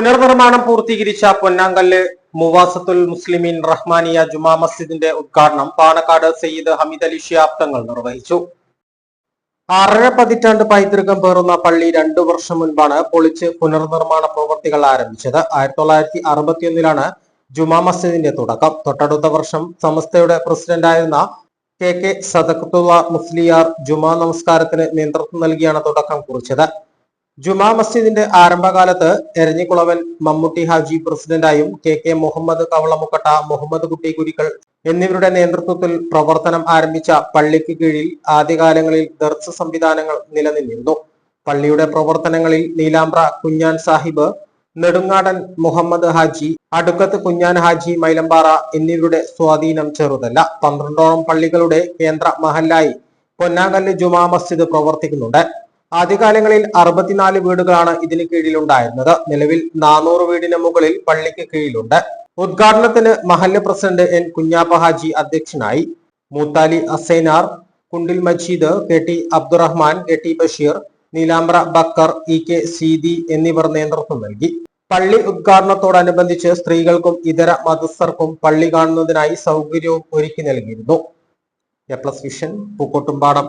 പുനർനിർമ്മാണം പൂർത്തീകരിച്ച പൊന്നാങ്കല്ല് മുവാസത്തുൽ മുസ്ലിമീൻ റഹ്മാനിയ ജുമാ മസ്ജിദിന്റെ ഉദ്ഘാടനം പാണക്കാട് സയ്യിദ് ഹമീദ് അലി ഷിയാബ് തങ്ങൾ നിർവഹിച്ചു. ആറര പതിറ്റാണ്ട് പൈതൃകം പേറുന്ന പള്ളി രണ്ടു വർഷം മുൻപാണ് പൊളിച്ച് പുനർനിർമ്മാണ പ്രവൃത്തികൾ ആരംഭിച്ചത്. ആയിരത്തി തൊള്ളായിരത്തി അറുപത്തിയൊന്നിലാണ് ജുമാ മസ്ജിദിന്റെ തുടക്കം. തൊട്ടടുത്ത വർഷം സമസ്തയുടെ പ്രസിഡന്റായിരുന്ന കെ കെ സദക്കത്തുള്ള മുസ്ലിയാർ ജുമാ നമസ്കാരത്തിന് നേതൃത്വം നൽകിയാണ് തുടക്കം കുറിച്ചത്. ജുമാ മസ്ജിദിന്റെ ആരംഭകാലത്ത് എരഞ്ഞിക്കുളവൻ മമ്മൂട്ടി ഹാജി പ്രസിഡന്റായും കെ കെ മുഹമ്മദ് കവളമുക്കട്ട മുഹമ്മദ് കുട്ടി കുരിക്കൾ എന്നിവരുടെ നേതൃത്വത്തിൽ പ്രവർത്തനം ആരംഭിച്ച പള്ളിക്ക് കീഴിൽ ആദ്യകാലങ്ങളിൽ ദർസ് സംവിധാനങ്ങൾ നിലനിന്നിരുന്നു. പള്ളിയുടെ പ്രവർത്തനങ്ങളിൽ നീലാമ്പ്ര കുഞ്ഞാൻ സാഹിബ് നെടുങ്ങാടൻ മുഹമ്മദ് ഹാജി അടുക്കത്ത് കുഞ്ഞാൻ ഹാജി മൈലമ്പാറ എന്നിവരുടെ സ്വാധീനം ചെറുതല്ല. പന്ത്രണ്ടോളം പള്ളികളുടെ കേന്ദ്ര മഹലായി പൊന്നാങ്കല്ല് ജുമാ മസ്ജിദ് പ്രവർത്തിക്കുന്നുണ്ട്. ആദ്യകാലങ്ങളിൽ അറുപത്തിനാല് വീടുകളാണ് ഇതിന് കീഴിലുണ്ടായിരുന്നത്. നിലവിൽ നാനൂറ് വീടിന് മുകളിൽ പള്ളിക്ക് കീഴിലുണ്ട്. ഉദ്ഘാടനത്തിന് മഹല്ല് പ്രസിഡന്റ് എൻ കുഞ്ഞാപ്പ ഹാജി അധ്യക്ഷനായി. Moothali Asainar Kundil Majeed K T Abdurahman K T Basheer Neelambra Bakkar E K Seethi എന്നിവർ നേതൃത്വം നൽകി. പള്ളി ഉദ്ഘാടനത്തോടനുബന്ധിച്ച് സ്ത്രീകൾക്കും ഇതര മതസ്ഥർക്കും പള്ളി കാണുന്നതിനായി സൗകര്യവും ഒരുക്കി നൽകിയിരുന്നു. A Plus Vision Pookkottumpadam.